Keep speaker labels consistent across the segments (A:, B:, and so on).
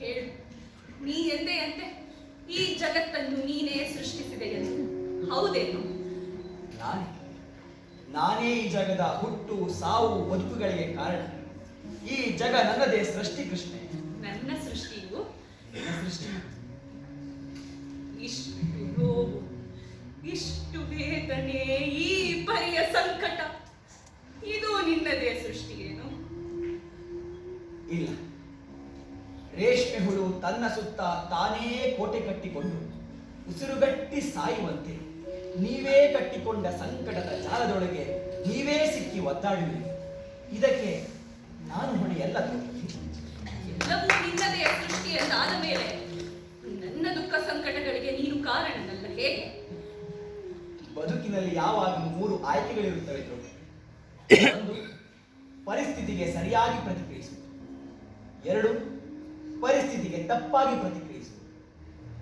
A: ಹೇಳು. ನೀ ಎಂದೇ ಅಂತೆ ಈ ಜಗತ್ತನ್ನು ನೀನೇ ಸೃಷ್ಟಿಸಿದೆ ಎಂದು. ಹೌದೇನು?
B: ನಾನೇ. ನಾನೇ ಈ ಜಗದ ಹುಟ್ಟು ಸಾವು ಬದುಕುಗಳಿಗೆ ಕಾರಣ. ಈ ಜಗ ನನ್ನದೇ ಸೃಷ್ಟಿ ಕೃಷ್ಣೆ.
A: ನನ್ನ ಸೃಷ್ಟಿಯು
B: ಸೃಷ್ಟಿ.
A: ಇಷ್ಟು ನೋವು ಇಷ್ಟು ವೇದನೆ ಈ ಪರಿಯ ಸಂಕಟ ಇದು ನಿನ್ನದೇ ಸೃಷ್ಟಿಯೇನು
B: ಇಲ್ಲ ರೇಷ್ಮೆ ಹುಳು ತನ್ನ ಸುತ್ತ ತಾನೇ ಕೋಟೆ ಕಟ್ಟಿಕೊಂಡು ಉಸಿರುಗಟ್ಟಿ ಸಾಯುವಂತೆ ನೀವೇ ಕಟ್ಟಿಕೊಂಡ ಸಂಕಟದ ಜಾಲದೊಳಗೆ ನೀವೇ ಸಿಕ್ಕಿ ಒದ್ದಾಡುವೆ. ಇದಕ್ಕೆ ನಾನು ಹೊಣೆಯಲ್ಲ ಎಲ್ಲ
A: ಎಲ್ಲವೂ ನಿನ್ನದೇ ಸೃಷ್ಟಿಯ ಎಂದಾದ ಮೇಲೆ. ನನ್ನ ದುಃಖ ಸಂಕಟಗಳಿಗೆ ನೀನು ಕಾರಣನಲ್ಲ ಹೇಗೆ
B: ಬದುಕಿನಲ್ಲಿ ಯಾವಾಗಲೂ ಮೂರು ಆಯ್ಕೆಗಳಿರುತ್ತವೆ. ಒಂದು ಪರಿಸ್ಥಿತಿಗೆ ಸರಿಯಾಗಿ ಪ್ರತಿಕ್ರಿಯಿಸುವುದು ಎರಡು ಪರಿಸ್ಥಿತಿಗೆ ತಪ್ಪಾಗಿ ಪ್ರತಿಕ್ರಿಯಿಸುವುದು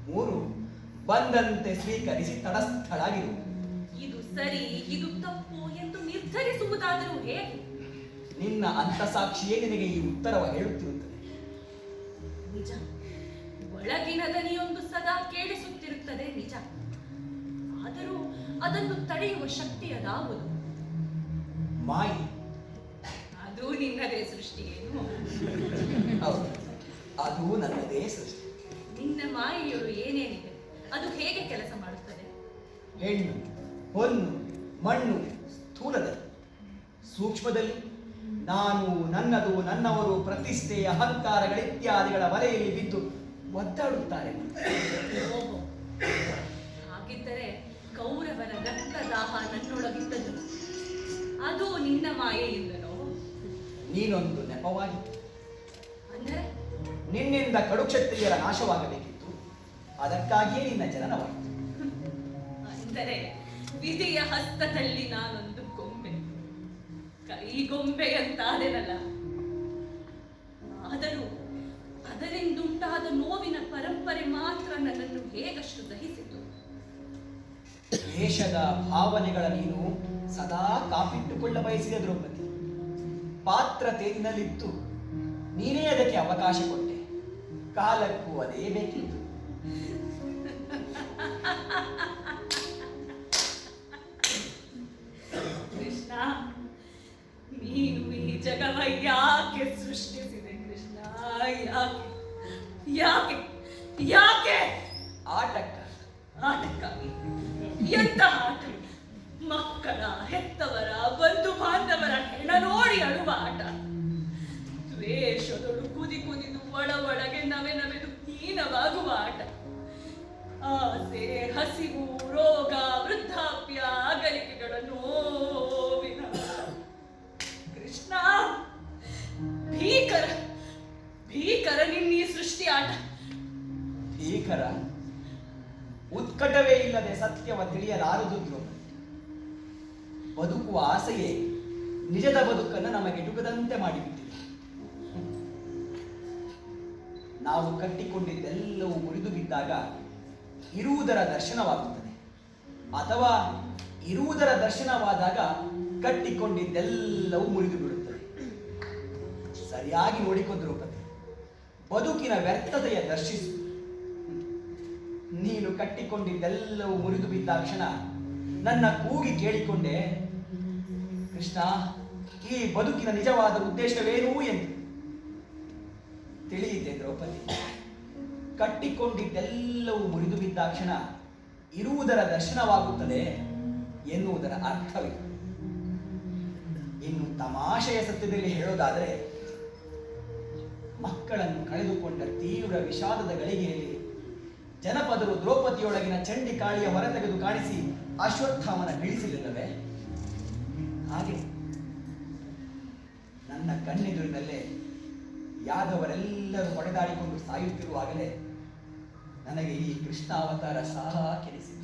B: ಮೂರು ಬಂದಂತೆ ಸ್ವೀಕರಿಸಿ ತಟಸ್ಥಳಾಗಿರುವುದು
A: ಇದು ಸರಿ ಇದು ತಪ್ಪು ಎಂದು ನಿರ್ಧರಿಸುವುದಾದರೂ ಹೇಗೆ?
B: ನಿನ್ನ ಅಂತಸಾಕ್ಷಿಯೇ ನಿನಗೆ ಈ ಉತ್ತರವ ಹೇಳುತ್ತಿರುತ್ತದೆ.
A: ನಿಜ. ಒಳಗಿನ ದನಿಯೊಂದು ಸದಾ ಕೇಳಿಸುತ್ತಿರುತ್ತದೆ ನಿಜ. ಆದರೂ ಅದನ್ನು ತಡೆಯುವ ಶಕ್ತಿ ಅದಾವುದು.
B: ಮಾಯಿ
A: ಅದು ನಿನ್ನದೇ ಸೃಷ್ಟಿಯೇನು
B: ಹೌದು ಅದು ನನ್ನದೇ ಸೃಷ್ಟಿ.
A: ನಿನ್ನ ಮಾಯೆಯೊಳು ಏನೇನಿದೆ? ಅದು ಹೇಗೆ ಕೆಲಸ ಮಾಡುತ್ತದೆ?
B: ಹೆಣ್ಣು ಹೊನ್ನು ಮಣ್ಣು ಸ್ಥೂಲದಲ್ಲಿ. ಸೂಕ್ಷ್ಮದಲ್ಲಿ. ನಾನು ನನ್ನದು ನನ್ನವರು ಪ್ರತಿಷ್ಠೆ ಅಹಂಕಾರಗಳಿತ್ಯಾದಿಗಳ ವಲೆಯಲ್ಲಿ ಬಿದ್ದು ಒದ್ದಾಡುತ್ತಾರೆ.
A: ಹಾಗಿದ್ದರೆ ಕೌರವರ ರಕ್ತದಾಹ ನನ್ನೊಳಗಿದ್ದದ್ದು. ಅದು ನಿನ್ನ ಮಾಯೆಯಿಂದಲೋ?
B: ನೀನೊಂದು ನೆಪವಾಗಿ
A: ಅಂದರೆ
B: ನಿನ್ನಿಂದ ಕಡುಕ್ಷತ್ರಿಯರ ನಾಶವಾಗಬೇಕಿತ್ತು. ಅದಕ್ಕಾಗಿಯೇ ನಿನ್ನ ಜನನವಾಯಿತು.
A: ಅಂದರೆ ವಿಧಿಯ ಹಸ್ತದಲ್ಲಿ ನಾನೊಂದು ಗೊಂಬೆ. ಕೈ ಗೊಂಬೆ ಅಂತಾದೆನಲ್ಲ ಆದರೂ ಅದರಿಂದುಂಟಾದ ನೋವಿನ ಪರಂಪರೆ ಮಾತ್ರ ನನ್ನನ್ನು ಹೇಗಷ್ಟು ದಹಿಸಿತು.
B: ದೇಶದ ಭಾವನೆಗಳ ನೀನು ಸದಾ ಕಾಪಿಟ್ಟುಕೊಳ್ಳ ಬಯಸಿದ ದ್ರೌಪದಿ. ಪಾತ್ರ ತೇನಲ್ಲಿತ್ತು ನೀನೇ ಅದಕ್ಕೆ ಅವಕಾಶ ಕೊಟ್ಟೆ. ಕಾಲಕ್ಕೂ ಅದೇ ಬೇಕಿತ್ತು
A: ಕೃಷ್ಣ ನೀನು ಈ ಜಗವ ಆಸೆ, ಹಸಿವು, ರೋಗ, ವೃದ್ಧಾಪ್ಯ, ಅಗಲಿಕೆಗಳನ್ನು ನೋವಿನ. ಕೃಷ್ಣ, ಭೀಕರ ಭೀಕರ ನಿನ್ನಿ ಸೃಷ್ಟಿ ಆಟ.
B: ಭೀಕರ? ಉತ್ಕಟವೇ ಇಲ್ಲದೆ ಸತ್ಯವ ತಿಳಿಯಲಾರದುದು ಬದುಕುವ ಆಸೆಯೇ ನಿಜದ ಬದುಕನ್ನು ನಮಗೆ ಡುಗದಂತೆ ಮಾಡಿಬಿಟ್ಟಿದೆ. ನಾವು ಕಟ್ಟಿಕೊಂಡಿದ್ದೆಲ್ಲವೂ ಮುರಿದು ಬಿದ್ದಾಗ ಇರುವುದರ ದರ್ಶನವಾಗುತ್ತದೆ. ಅಥವಾ ಇರುವುದರ ದರ್ಶನವಾದಾಗ ಕಟ್ಟಿಕೊಂಡಿದ್ದೆಲ್ಲವೂ ಮುರಿದು ಬಿಡುತ್ತದೆ ಸರಿಯಾಗಿ ನೋಡಿಕೊಂಡಿರುವ ದ್ರೌಪದಿ ಬದುಕಿನ ವ್ಯರ್ಥತೆಯ ದರ್ಶಿಸು. ನೀನು ಕಟ್ಟಿಕೊಂಡಿದ್ದೆಲ್ಲವೂ ಮುರಿದು ಬಿದ್ದಾಕ್ಷಣ ನನ್ನ ಕೂಗಿ ಕೇಳಿಕೊಂಡೆ, ಕೃಷ್ಣ, ಈ ಬದುಕಿನ ನಿಜವಾದ ಉದ್ದೇಶವೇನು ಎಂದು. ತಿಳಿಯಿತೆ ದ್ರೌಪದಿ. ಕಟ್ಟಿಕೊಂಡಿದ್ದೆಲ್ಲವೂ ಮುರಿದು ಬಿದ್ದಾಕ್ಷಣ ಇರುವುದರ ದರ್ಶನವಾಗುತ್ತದೆ ಎನ್ನುವುದರ ಅರ್ಥವೇ. ಇನ್ನು ತಮಾಷೆಯ ಸತ್ಯದಲ್ಲಿ ಹೇಳೋದಾದರೆ, ಮಕ್ಕಳನ್ನು ಕಳೆದುಕೊಂಡ ತೀವ್ರ ವಿಷಾದದ ಗಳಿಗೆಯಲ್ಲಿ ಜನಪದರು ದ್ರೌಪದಿಯೊಳಗಿನ ಚಂಡಿ ಕಾಳಿಯ ಹೊರತೆಗೆದು ಕಾಣಿಸಿ ಅಶ್ವತ್ಥಾಮನ ಬೀಳಿಸಲಿಲ್ಲವೇ ಹಾಗೆ ನನ್ನ ಕಣ್ಣೆದುರಿನಲ್ಲೇ ಯಾದವರೆಲ್ಲರೂ ಹೊಡೆದಾಡಿಕೊಂಡು ಸಾಯುತ್ತಿರುವಾಗಲೇ ನನಗೆ ಈ ಕೃಷ್ಣ ಅವತಾರ ಸಾಕೆನಿಸಿತು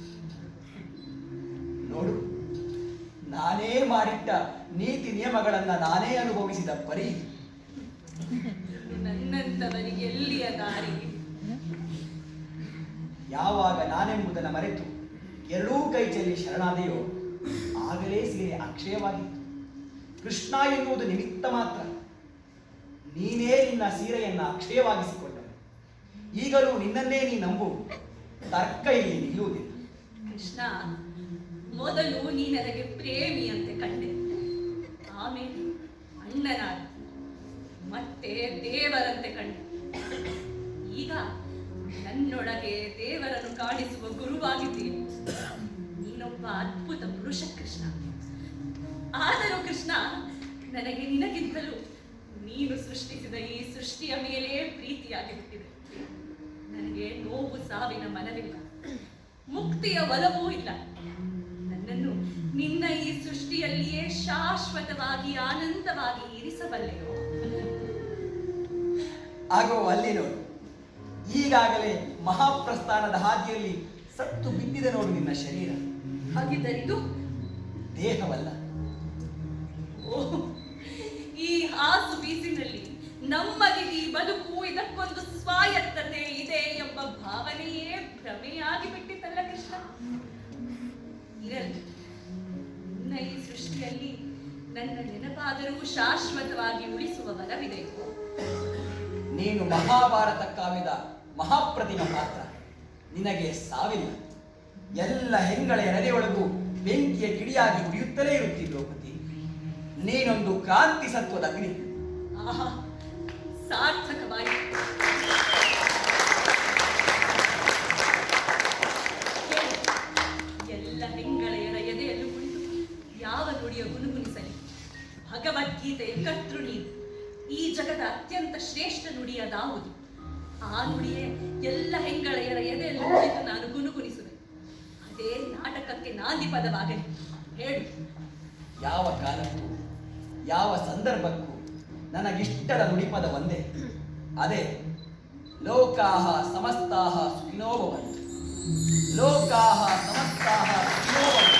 B: ನೋಡು ನಾನೇ ಮಾಡಿಟ್ಟ ನೀತಿ ನಿಯಮಗಳನ್ನ ನಾನೇ ಅನುಭವಿಸಿದ ಪರಿ
A: ನನ್ನಂತವರಿಗೆ ಎಲ್ಲಿಯ ದಾರಿ?
B: ಯಾವಾಗ ನಾನೆಂಬುದನ್ನು ಮರೆತು ಎರಡೂ ಕೈ ಚೆಲ್ಲಿ ಶರಣಾದೆಯೋ ಆಗಲೇ ಸೀರೆ ಅಕ್ಷಯವಾಗಿತ್ತು. ಕೃಷ್ಣ ಎನ್ನುವುದು ನಿಮಿತ್ತ ಮಾತ್ರ. ನೀನೇ ನಿನ್ನ ಸೀರೆಯನ್ನು ಅಕ್ಷಯವಾಗಿಸಿಕೊಂಡನು ಈಗಲೂ ನಿನ್ನನ್ನೇ ನೀ ನಂಬು. ತರ್ಕ ಇಲ್ಲಿ ನಿಲ್ಲುವುದಿಲ್ಲ.
A: ಕೃಷ್ಣ, ಮೊದಲು ನೀ ನನಗೆ ಪ್ರೇಮಿ ಅಂತೆ ಕಂಡೆ. ಆಮೇಲೆ ಅಣ್ಣನಾದ ಮತ್ತೆ ದೇವರಂತೆ ಕಂಡೆ. ಈಗ ನನ್ನೊಳಗೆ ದೇವರನ್ನು ಕಾಣಿಸುವ ಗುರುವಾಗಿದ್ದೀನಿ ನೀನೊಬ್ಬ ಅದ್ಭುತ ಪುರುಷ ಕೃಷ್ಣ. ಆದರೂ ಕೃಷ್ಣ, ನನಗೆ ನಿನಗಿಂತಲೂ ನೀನು ಸೃಷ್ಟಿಸಿದ ಈ ಸೃಷ್ಟಿಯ ಮೇಲೆ ಪ್ರೀತಿಯಾಗಿ ಬಿಟ್ಟಿದೆ ನನಗೆ ನೋವು ಸಾವಿನ ಮನವಿಲ್ಲ. ಮುಕ್ತಿಯ ಒಲವೂ ಇಲ್ಲ. ನನ್ನನ್ನು ನಿನ್ನ ಈ ಸೃಷ್ಟಿಯಲ್ಲಿಯೇ ಶಾಶ್ವತವಾಗಿ ಆನಂದವಾಗಿ ಇರಿಸಬಲ್ಲೆಯೋ?
B: ಆಗೋ ಅಲ್ಲಿ ನೋಡು. ಈಗಾಗಲೇ ಮಹಾಪ್ರಸ್ಥಾನದ ಹಾದಿಯಲ್ಲಿ ಸತ್ತು ಬಿದ್ದಿದೆ ನೋಡು ನಿನ್ನ ಶರೀರ.
A: ಹಾಗಿದ್ದರಿದು
B: ದೇಹವಲ್ಲ.
A: ಓ ಈ ಹಾಸು ಬೀಸಿನಲ್ಲಿ ನಮ್ಮಲ್ಲಿ ಈ ಬದುಕು ಇದಕ್ಕೊಂದು ಸ್ವಾಯತ್ತತೆ ಇದೆ ಎಂಬ ಭಾವನೆಯೇ ಭ್ರಮೆಯಾಗಿ ಬಿಟ್ಟಿತಲ್ಲ ಕೃಷ್ಣ? ನಿನ್ನ ಈ ಸೃಷ್ಟಿಯಲ್ಲಿ ನನ್ನ ನೆನಪಾದರೂ ಶಾಶ್ವತವಾಗಿ ಉಳಿಸುವ ಬಲವಿದೆ.
B: ನೀನು ಮಹಾಭಾರತ ಕಾವ್ಯದ ಮಹಾಪ್ರತಿಮ ಪಾತ್ರ. ನಿನಗೆ ಸಾವಿಲ್ಲ. ಎಲ್ಲ ಹೆಂಗಳ ಎರಡೆಯೊಳಗೂ ಬೆಂಕಿಯ ಕಿಡಿಯಾಗಿ ಉಳಿಯುತ್ತಲೇ ಇರುತ್ತಿ ದ್ರೌಪದಿ ನೀನೊಂದು ಕ್ರಾಂತಿ ಸತ್ವದ ಅಗ್ನಿ.
A: ಕೇಳು, ಎಲ್ಲ ಹೆಂಗಳೆಯರ ಎದೆಯನ್ನು ಕುಳಿತು ಯಾವ ನುಡಿಯ ಗುನುಗುನಿಸಲಿ ಭಗವದ್ಗೀತೆಯ ಕರ್ತೃ ನೀನು. ಈ ಜಗದ ಅತ್ಯಂತ ಶ್ರೇಷ್ಠ ನುಡಿಯದಾವುದು. ಆ ನುಡಿಯೇ ಎಲ್ಲ ಹೆಂಗಳೆಯರ ಎದೆಯಲ್ಲೂ ಕುಳಿತು ನಾನು ಗುನುಗುನಿಸುವೆ ಅದೇ ನಾಟಕಕ್ಕೆ ನಾಂದಿ ಪದವಾಗಲಿ. ಹೇಳು.
B: ಯಾವ ಕಾಲಕ್ಕೂ ಯಾವ ಸಂದರ್ಭಕ್ಕೂ ನನಗಿಷ್ಟದ ನುಡಿಪದ ಒಂದೇ. ಅದೇ ಲೋಕಾಹ ಸಮಸ್ತಾಹ ಸುಖಿನೋ ಭವಂತು. ಲೋಕಾಹ ಸಮಸ್ತಾಹ ಸುಖಿನೋ ಭವಂತು.